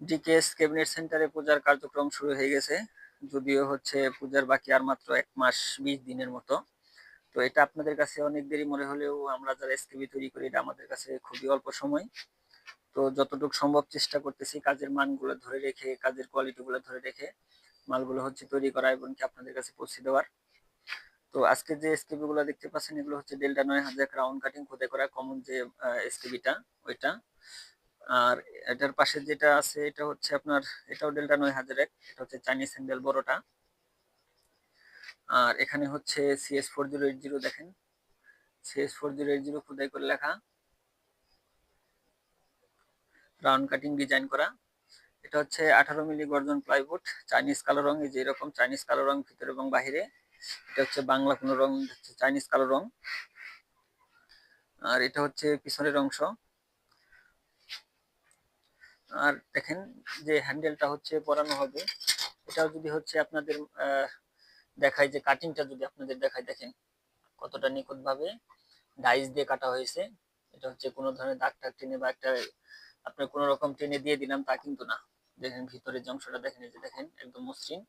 ডিকেএস cabinet সেন্টারে পূজার কার্যক্রম শুরু হয়ে গেছে, যদিও হচ্ছে পূজার বাকি আর মাত্র এক মাস বিশ দিনের মতো। তো এটা আপনাদের কাছে অনেক দেরি, মনে হলেও আমরা যারা এসকেবি তৈরি করি, এটা আমাদের কাছে খুবই অল্প সময়। তো যতটুকু সম্ভব চেষ্টা করতেছি কাজের মানগুলো ধরে রেখে, কাজের কোয়ালিটিগুলো ধরে রেখে মালগুলো হচ্ছে তৈরি করা এবং কি আপনাদের কাছে পৌঁছে দেওয়ার। তো আজকে যে এসকেবি গুলো দেখতে পাচ্ছেন, এগুলো হচ্ছে ডেল্টা নয় হাজার রাউন্ড কাটিং খোদাই করা কমন যে এসকেবিটা ওইটা। আর এটার পাশে যেটা আছে, এটা হচ্ছে আপনার, এটাও ডেল্টা নয় হাজার এক, এটা হচ্ছে চাইনিজ স্যান্ডেল বড়টা। আর এখানে হচ্ছে CS four zero eight zero দেখেন। CS four zero eight zero খুদাই করে লেখা। রাউন্ড কাটিং ডিজাইন করা। এটা হচ্ছে আঠারো মিলি গর্জন প্লাইউড চাইনিজ কালো রং, এই যে এরকম চাইনিজ কালো রং ভিতরে এবং বাহিরে। এটা হচ্ছে বাংলা কোনো রং চাইনিজ কালো রং। আর এটা হচ্ছে পিছনের অংশ। আর দেখেন যে হ্যান্ডেলটা হচ্ছে পরানো হবে, এটাও যদি হচ্ছে আপনাদের দেখায় যে কাটিংটা যদি আপনাদের দেখায়, দেখেন কতটা নিখুঁতভাবে ডাইস দিয়ে কাটা হয়েছে। এটা হচ্ছে কোনো ধরনের দাগ টাগ টেনে বা একটা, আপনার কোনো রকম টেনে দিয়ে দিলাম তা কিন্তু না। দেখেন ভিতরের যে অংশটা, দেখেন এই যে দেখেন, একদম মসৃণ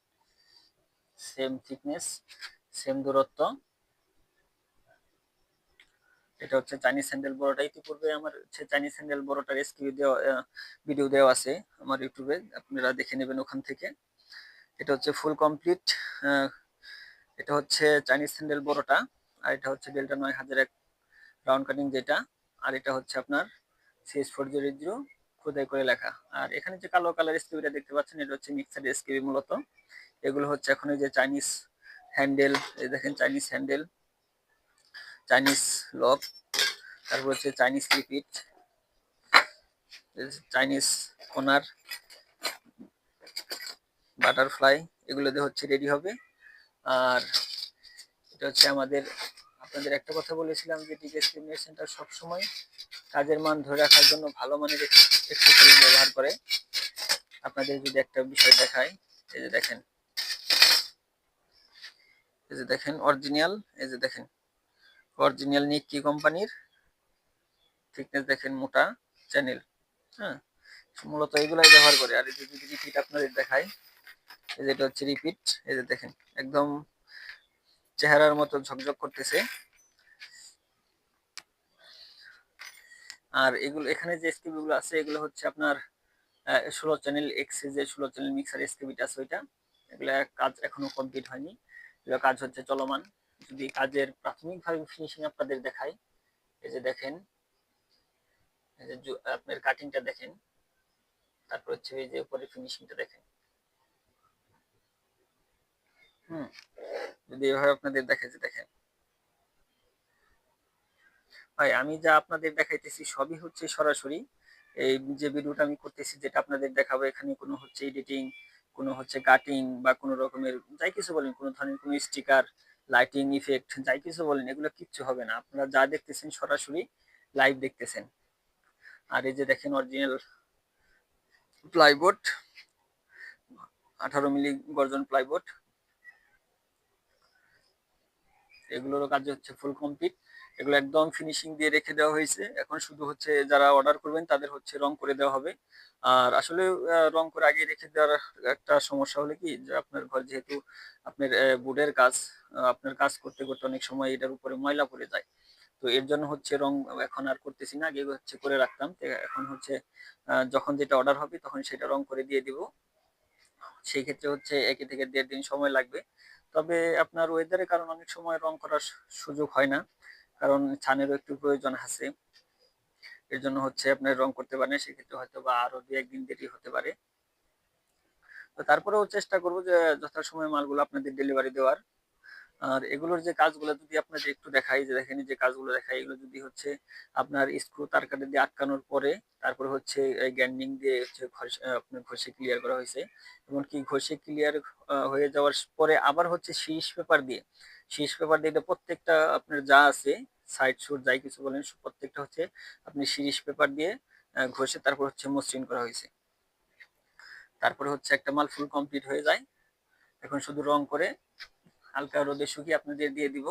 সেম থিকনেস সেম দূরত্ব। এটা হচ্ছে চাইনিজ স্যান্ডেল বড়টা। ইতিপূর্বে আমার হচ্ছে চাইনিজ স্যান্ডেল বড়টার রেস্কিউ দেওয়া ভিডিও দেওয়া আছে আমার ইউটিউবে আপনারা দেখে নেবেন ওখান থেকে। এটা হচ্ছে ফুল কমপ্লিট এটা হচ্ছে চাইনিজ স্যান্ডেল বড়টা। আর এটা হচ্ছে ডেল্টা নয় হাজার এক রাউন্ড কাটিং যেটা। আর এটা হচ্ছে আপনার সিএস ফোর জিরো জিরো খোদাই করে লেখা। আর এখানে যে কালো কালার স্কিবিটা দেখতে পাচ্ছেন, এটা হচ্ছে মিক্সার স্কিবি মূলত। এগুলো হচ্ছে এখন যে চাইনিজ হ্যান্ডেল এই দেখেন চাইনিজ হ্যান্ডেল চাইনিজ লক তারপর হচ্ছে Chinese repeat Chinese corner butterfly এগুলো দিয়ে হচ্ছে রেডি হবে। আর এটা হচ্ছে আমাদের, আপনাদের একটা কথা বলেছিলাম যে টিকেস সেন্টার সবসময় কাজের মান ধরে রাখার জন্য ভালো মানের এক্সেসরিজ ব্যবহার করে। আপনাদের যদি একটা বিষয় দেখায় এই যে দেখেন, এই যে দেখেন অরিজিনাল এই যে দেখেন। অরিজিনাল নিকি কোম্পানির থিকনেস দেখেন মোটা চ্যানেল হ্যাঁ? মূলত এগুলাই ব্যবহার করে। আর এই যদি রিপিট আপনাদের দেখায় এই যেটা হচ্ছে রিপিট এই যে দেখেন, একদম চেহারার মতো ঝকঝক করতেছে। আর এগুলো, এখানে যে এসকেবি গুলো আছে, এগুলো হচ্ছে আপনার ষোলো চ্যানেল এক্স যে ষোলো চ্যানেল মিক্সার এসকেবিটা আছে ওইটা। এগুলো কাজ এখনও কমপ্লিট হয়নি। এগুলো কাজ হচ্ছে চলমান। যদি কাজের প্রাথমিকভাবে ফিনিশিং আপনাদের দেখাই, এই যে দেখেন, এই যে আপনার কাটিংটা দেখেন, তারপর হচ্ছে এই যে উপরে ফিনিশিংটা দেখেন। যদি এভাবে আপনাদের দেখে দেখেন। ভাই, আমি যা আপনাদের দেখাইতেছি সবই হচ্ছে সরাসরি। এই যে ভিডিওটা আমি করতেছি, যেটা আপনাদের দেখাবো, এখানে কোনো হচ্ছে এডিটিং কোনো হচ্ছে কাটিং বা কোনো রকমের, যাই কিছু বলেন, কোনো ধরনের কোনো স্টিকার লাইটিং ইফেক্ট যাই কিছু বলেন, এগুলো কিচ্ছু হবে না। আপনারা যা দেখতেছেন সরাসরি লাইভ দেখতেছেন। আর এই যে দেখেন অরিজিনাল প্লাইবোর্ড আঠারো মিলি গর্জন প্লাইবোর্ড এগুলোরও কাজ হচ্ছে ফুল কমপ্লিট এগুলো একদম ফিনিশিং দিয়ে রেখে দেওয়া হয়েছে। এখন শুধু হচ্ছে যারা অর্ডার করবেন, তাদের হচ্ছে রং করে দেওয়া হবে। আর আসলে রং করে আগে রেখে দেওয়ার একটা সমস্যা হলে কি, যে আপনার ঘর যেহেতু আপনার বুডের কাজ আপনার কাজ করতে করতে অনেক সময় এটার উপরে ময়লা পড়ে যায়। তো এর জন্য হচ্ছে রং এখন আর করতেছি না, আগে হচ্ছে করে রাখতাম। এখন হচ্ছে যখন যেটা অর্ডার হবে, তখন সেটা রং করে দিয়ে দিব। সেই ক্ষেত্রে হচ্ছে একে থেকে দেড় দিন সময় লাগবে। তবে আপনার ওয়েদারের কারণে অনেক সময় রং করার সুযোগ হয় না। কারণ ছানেরও একটু প্রয়োজন আছে। এর জন্য হচ্ছে আপনার রং করতে পারেন, সেক্ষেত্রে হয়তো বা আরও দু একদিন দেরি হতে পারে। তো তারপরেও চেষ্টা করব যে যথাসময়ে মালগুলো আপনাদের ডেলিভারি দেওয়ার। আর এগুলোর যে কাজগুলো যদি আপনাদের একটু দেখাই, যে দেখেন যে কাজগুলো দেখাই, এগুলো যদি হচ্ছে আপনার স্ক্রু তার কাটে দিয়ে আটকানোর পরে তারপরে হচ্ছে গ্যান্ডিং দিয়ে হচ্ছে আপনার ঘষে ক্লিয়ার করা হয়েছে। এমনকি ঘষে ক্লিয়ার হয়ে যাওয়ার পরে আবার হচ্ছে শীষ পেপার দিয়ে শীষ পেপার দিয়ে প্রত্যেকটা আপনার যা আছে সাইড সুট যাই কিছু বলেন প্রত্যেকটা হচ্ছে আপনি শিরিষ পেপার দিয়ে ঘষে তারপর হচ্ছে মসৃণ করা হয়েছে। তারপরে হচ্ছে একটা মাল ফুল কমপ্লিট হয়ে যায়। এখন শুধু রং করে হালকা রোদে শুকিয়ে আপনাদের দিয়ে দিব।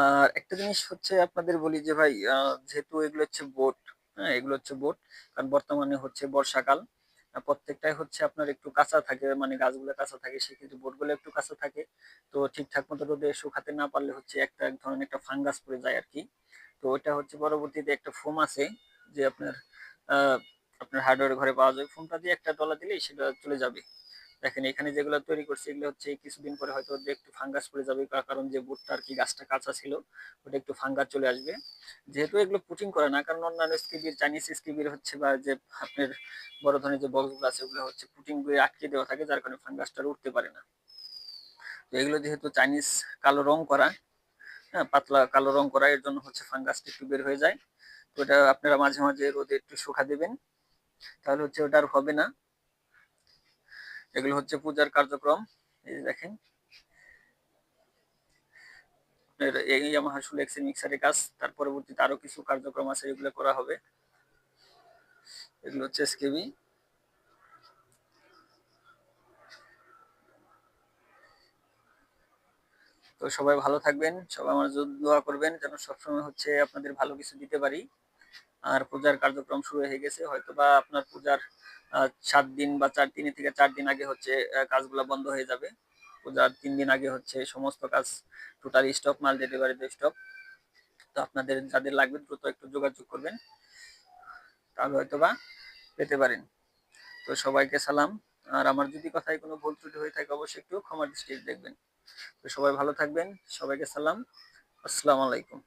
আর একটা জিনিস হচ্ছে আপনাদের বলি যে ভাই যেহেতু এগুলো হচ্ছে বোট হ্যাঁ এগুলো হচ্ছে বোট, কারণ বর্তমানে হচ্ছে বর্ষাকাল প্রত্যেকটাই হচ্ছে আপনার একটু কাঁচা থাকে মানে গাছগুলো কাঁচা থাকে, সেক্ষেত্রে বোটগুলো একটু কাঁচা থাকে। তো ঠিকঠাক মতো রোদে শুকাতে না পারলে হচ্ছে একটা, এক ধরনের একটা ফাঙ্গাস পড়ে যায় আর কি। তো ওটা হচ্ছে পরবর্তীতে একটা ফোম আছে যে আপনার আপনার হার্ডওয়্যার ঘরে পাওয়া যায়। ফোমটা দিয়ে একটা ডলা দিলেই সেটা চলে যাবে। দেখেন, এখানে যেগুলো তৈরি করছে, এগুলো হচ্ছে কিছুদিন পরে হয়তো একটু ফাঙ্গাস পড়ে যাবে কার- কারণ যে বুটটা আর কি গাছটা কাঁচা ছিল, ওটা একটু ফাঙ্গাস চলে আসবে। যেহেতু এগুলো পুটিং করে না, কারণ অন্যান্য স্কিবির চাইনিজ স্কিবির হচ্ছে বা যে আপনার বড় ধরনের যে বক্সগুলো আছে, ওগুলো হচ্ছে পুটিং দিয়ে আটকে দেওয়া থাকে, যার কারণে ফাঙ্গাসটা উঠতে পারে না। তো এগুলো যেহেতু চাইনিজ কালো রং করা হ্যাঁ পাতলা কালো রং করা, এর জন্য হচ্ছে ফাঙ্গাসটা একটু বের হয়ে যায়। তো এটা আপনারা মাঝে মাঝে রোদে একটু শুকা দেবেন, তাহলে হচ্ছে ওটা আর হবে না। এগুলো হচ্ছে পূজার কার্যক্রম। এই যে দেখেন। কাজ। তার পরবর্তীতে আরও কিছু কার্যক্রম আছে, এগুলো করা হবে। এগুলো হচ্ছে তো সবাই ভালো থাকবেন, সবাই আমার দোয়া করবেন, যেন সবসময় হচ্ছে আপনাদের ভালো কিছু দিতে পারি। আর পূজার কার্যক্রম শুরু হয়ে গেছে। হয়তো বা আপনার পূজার সাত দিন বা চার দিন থেকে চার দিন আগে হচ্ছে কাজগুলো বন্ধ হয়ে যাবে। পূজার তিন দিন আগে হচ্ছে সমস্ত কাজ টোটাল স্টক মাল ডেলিভারিতে স্টক তো আপনাদের যাদের লাগবে দ্রুত একটু যোগাযোগ করবেন, তাহলে হয়তো বা পেতে পারেন। তো সবাইকে সালাম। আর আমার যদি কথায় কোনো ভুল ত্রুটি হয়ে থাকে অবশ্যই একটু ক্ষমার দৃষ্টিতে দেখবেন। তো সবাই ভালো থাকবেন। সবাইকে সালাম। আসসালামু আলাইকুম।